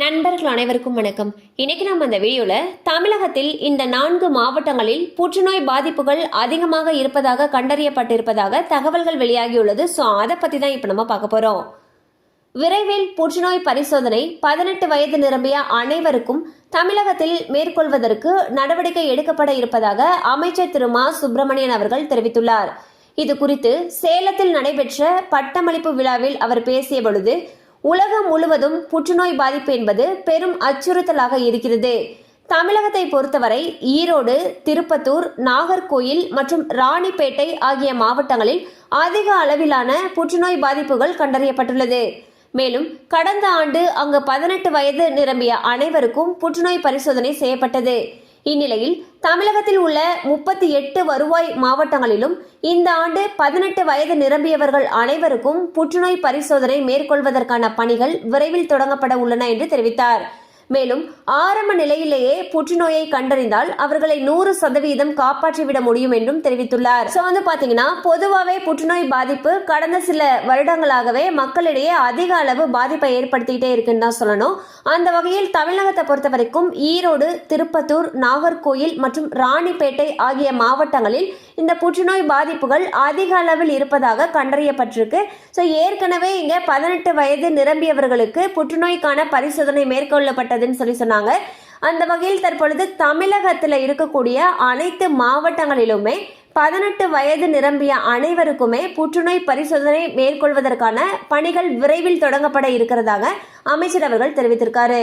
நண்பர்கள் அனைவருக்கும் வணக்கம். இன்னைக்கு நம்ம இந்த வீடியோல தமிழகத்தில் இந்த நான்கு மாவட்டங்களில் புற்றுநோய் பாதிப்புகள் அதிகமாக இருப்பதாக கண்டறியப்பட்டிருப்பதாக தகவல்கள் வெளியாகியுள்ளது. ஸோ அதை பத்தி தான் இப்போ நம்ம பார்க்க போறோம். விரைவில் புற்றுநோய் பரிசோதனை பதினெட்டு வயது நிரம்பிய அனைவருக்கும் தமிழகத்தில் மேற்கொள்வதற்கு நடவடிக்கை எடுக்கப்பட இருப்பதாக அமைச்சர் திரு. மா. சுப்பிரமணியன் அவர்கள் தெரிவித்துள்ளார். இது குறித்து சேலத்தில் நடைபெற்ற பட்டமளிப்பு விழாவில் அவர் பேசிய பொழுது உலகம் முழுவதும் புற்றுநோய் பாதிப்பு என்பது பெரும் அச்சுறுத்தலாக இருக்கிறது. தமிழகத்தை பொறுத்தவரை ஈரோடு திருப்பத்தூர் நாகர்கோயில் மற்றும் ராணிப்பேட்டை ஆகிய மாவட்டங்களில் அதிக அளவிலான புற்றுநோய் பாதிப்புகள் கண்டறியப்பட்டுள்ளது. மேலும் கடந்த ஆண்டு அங்கு பதினெட்டு வயது நிரம்பிய அனைவருக்கும் புற்றுநோய் பரிசோதனை செய்யப்பட்டது. இந்நிலையில் தமிழகத்தில் உள்ள முப்பத்தி எட்டு வருவாய் மாவட்டங்களிலும் இந்த ஆண்டு பதினெட்டு வயது நிரம்பியவர்கள் அனைவருக்கும் புற்றுநோய் பரிசோதனை மேற்கொள்வதற்கான பணிகள் விரைவில் தொடங்கப்பட உள்ளன என்று தெரிவித்தார். மேலும் ஆரம்ப நிலையிலேயே புற்றுநோயை கண்டறிந்தால் அவர்களை நூறு சதவீதம் காப்பாற்றிவிட முடியும் என்றும் தெரிவித்துள்ளார். ஸோ வந்து பாத்தீங்கன்னா பொதுவாகவே புற்றுநோய் பாதிப்பு கடந்த சில வருடங்களாகவே மக்களிடையே அதிக அளவு பாதிப்பை ஏற்படுத்திக்கிட்டே இருக்குன்னு தான் சொல்லணும். அந்த வகையில் தமிழகத்தை பொறுத்த வரைக்கும் ஈரோடு திருப்பத்தூர் நாகர்கோயில் மற்றும் ராணிப்பேட்டை ஆகிய மாவட்டங்களில் இந்த புற்றுநோய் பாதிப்புகள் அதிக அளவில் இருப்பதாக கண்டறியப்பட்டிருக்கு. ஸோ ஏற்கனவே இங்கே பதினெட்டு வயது நிரம்பியவர்களுக்கு புற்றுநோய்க்கான பரிசோதனை மேற்கொள்ளப்பட்டதுன்னு சொல்லி சொன்னாங்க. அந்த வகையில் தற்பொழுது தமிழகத்தில் இருக்கக்கூடிய அனைத்து மாவட்டங்களிலுமே பதினெட்டு வயது நிரம்பிய அனைவருக்குமே புற்றுநோய் பரிசோதனை மேற்கொள்வதற்கான பணிகள் விரைவில் தொடங்கப்பட இருக்கிறதாக அமைச்சர் அவர்கள் தெரிவித்திருக்காரு.